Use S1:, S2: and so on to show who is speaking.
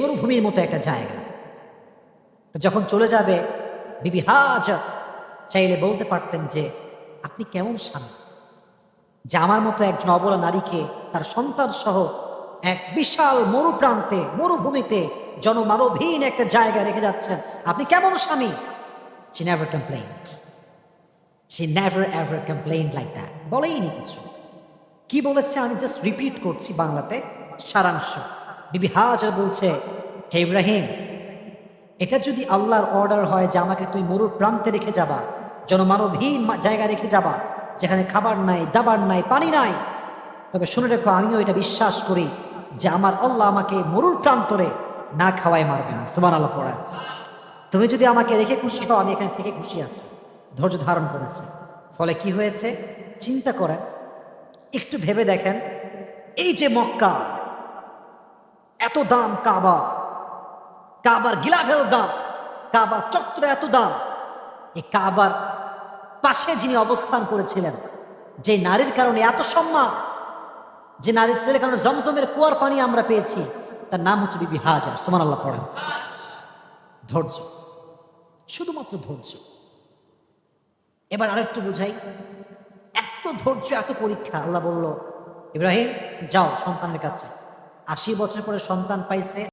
S1: মরুভূমির মতো একটা জায়গা। তো যখন চলে যাবে, বিবি হাজার চাইলে বলতে পারতেন যে, আপনি কেমন স্বামী? যে আমার মতো একজন অবলা নারীকে তার সন্তান সহ এক বিশাল মরুপ্রান্তে, মরুভূমিতে জনমানবহীন একটা জায়গায় রেখে যাচ্ছেন। আপনি কেমন স্বামী? সে never complaint say never ever complain like that বলেইনি কিছু। কি বলেছে আমি জাস্ট রিপিট করছি বাংলাতে সারাংশ। বিবি হাজার বলছে, হে ইব্রাহিম, এটা যদি আল্লাহর অর্ডার হয় যে আমাকে তুই মরুর প্রান্তে রেখে যাবা, জনমানবহীন জায়গায় রেখে যাবা, যেখানে খাবার নাই, দাবার নাই, পানি নাই, তবে শুনে রেখো, আমিও এটা বিশ্বাস করি যে আমার আল্লাহ আমাকে মরুর প্রান্তরে না খাওয়াই মারবে না। সুমান আল্লাহ পড়া। তুমি যদি আমাকে রেখে খুশি হও, আমি এখানে থেকে খুশি আছি। ধৈর্য ধারণ করেছি। ফলে কি হয়েছে? চিন্তা করেন, একটু ভেবে দেখেন, এই যে মক্কা এত দাম কাবার। কাবার গিলাফের দাম, কাবার চত্বরে এত দাম। এই কাবার পাশে যিনি অবস্থান করেছিলেন, যে নারীর কারণে এত সম্মান, যে নারীর ছেলের কারণে জমজমের কুয়ার পানি আমরা পেয়েছি, তার নাম হচ্ছে বিবি হাজার। সোমান আল্লাহ পড়েন। ধৈর্য, শুধুমাত্র ধৈর্য। এবার আরেকটু বুঝাই, এত ধৈর্য, এত পরীক্ষা, আল্লাহ বলল, ইব্রাহিম, যাও সন্তানের কাছে। আশি বছর পরে সন্তান পাইছে